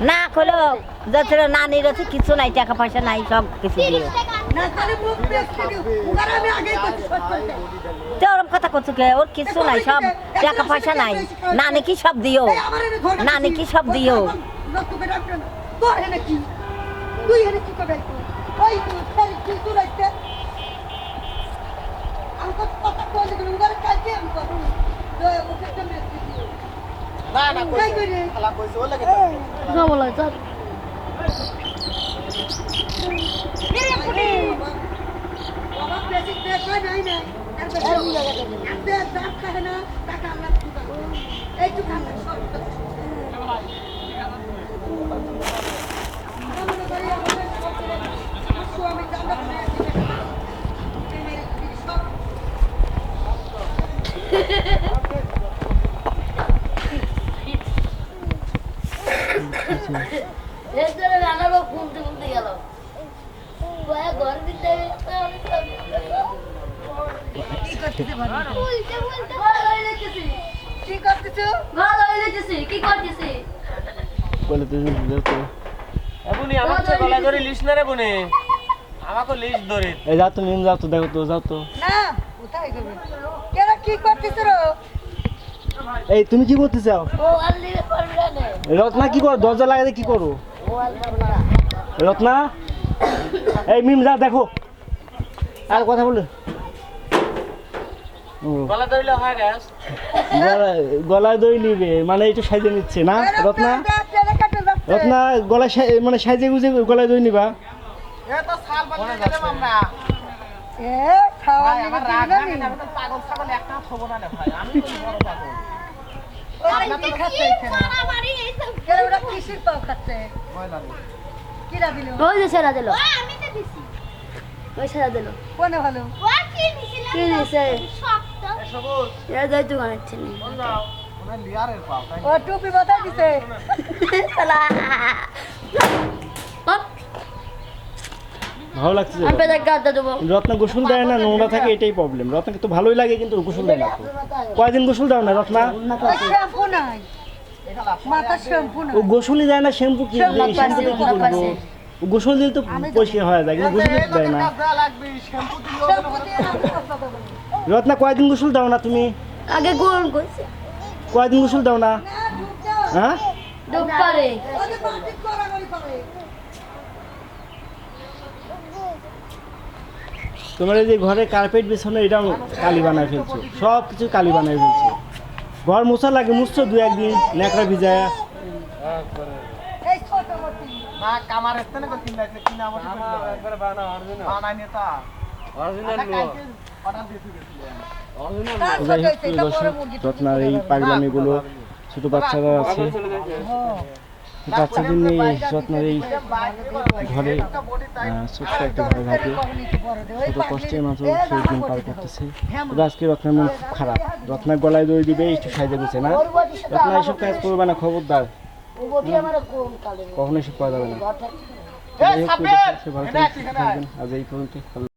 না খোলো যাচ্ছে নানির আছে কিছু নাই টাকা পয়সা নাই সব কিছু করতে তো ওরম কথা করছ কে? ওর কিছু নাই সব টাকা পয়সা নাই। নানি কি সব দিও? নানি কি সব দিও? তুই কি? তুই এনে কি করবে ওই তুই ফের কি তুই রাখতে আমি কত কথা কইলে কিন্তু উগার কালকে আমি করব দয়া মুখে কেমনে দিও ও লাগে বাবা বেশি দেখ নাই নাই আর বেশি আপনি দাঁত খায় না টাকা আমরা এইটু খান সব স্বামী জানা সব এরপরে রান্নার ঘুমতে ঘুমতে গেল ঘর ভিতরে কি করতেছে ভালো করতেছো? বলে আমার গলা ধরে লিস না রে বনে। আমাকে লিস ধরে এই যাও তো নিন যাও তো দেখো তো যাও তো। না কোথায় গেবে কেরা কি করতেছো রো? এই তুমি কি করতে চাও? রত্না কি করো? দরজা লাগাতে কি করো? রত্না? এই মিম যা দেখো। আর কথা বলে। হয় গলায়- দই নিবে মানে একটু সাইজে নিচ্ছে না? রত্না রত্না? গলায় মানে সাইজে গুজে গলায় দই নিবা। এ তো সাল পাল্টে গেলে মামনা এ খাওয়া ভাই রাগ না, আমি তো পাগল ছাগল একটা না ভাই। আমি তো বড় পাগল। ওই যে সেরা দিল। ওই সেরা দিল। কোনে ভালো? কি দিছে? এরা যাই তো গানাচ্ছে নি কোন নাও ওনা লিয়ারের পাও তাই ও টুপি বাতা দিছে। ভালো লাগছে রত্না গোসল দেয় না নোংরা থাকে এটাই প্রবলেম রত্নাকে তো ভালোই লাগে কিন্তু গোসল দেয় না কয়দিন গোসল দাও না রত্না? ও গোসলই দেয় না শ্যাম্পু কি শ্যাম্পু কি করব? গোসল দিলে তো পরিষ্কার হয়ে যায় কিন্তু গোসল দেয় না। রত্না কয়দিন গোসল দাও না তুমি? আগে গোল করছে। কয়দিন গোসল দাও না। হ্যাঁ? তোমার এই যে ঘরে কার্পেট বিছানো এটাও কালি বানায় ফেলছো সব কিছু কালি বানায় ফেলছো ঘর মোছা লাগে মুছছো দু একদিন ন্যাকড়া ভিজায়। রত্নার এই পাগলামিগুলো ছোট বাচ্চারা আছে বাচ্চাদের নিয়ে রত্নার এই ঘরে ছোট্ট একটা ঘরে থাকে ছোট কষ্টের মাঝে সেই দিন পার করতেছে। তবে আজকে রত্নার মন খুব খারাপ। রত্নার গলায় দই দিবে একটু সাইজে গুছে না? রত্না এসব কাজ করবে না খবরদার। কখনো এসব করা যাবে না। আজ এই পর্যন্ত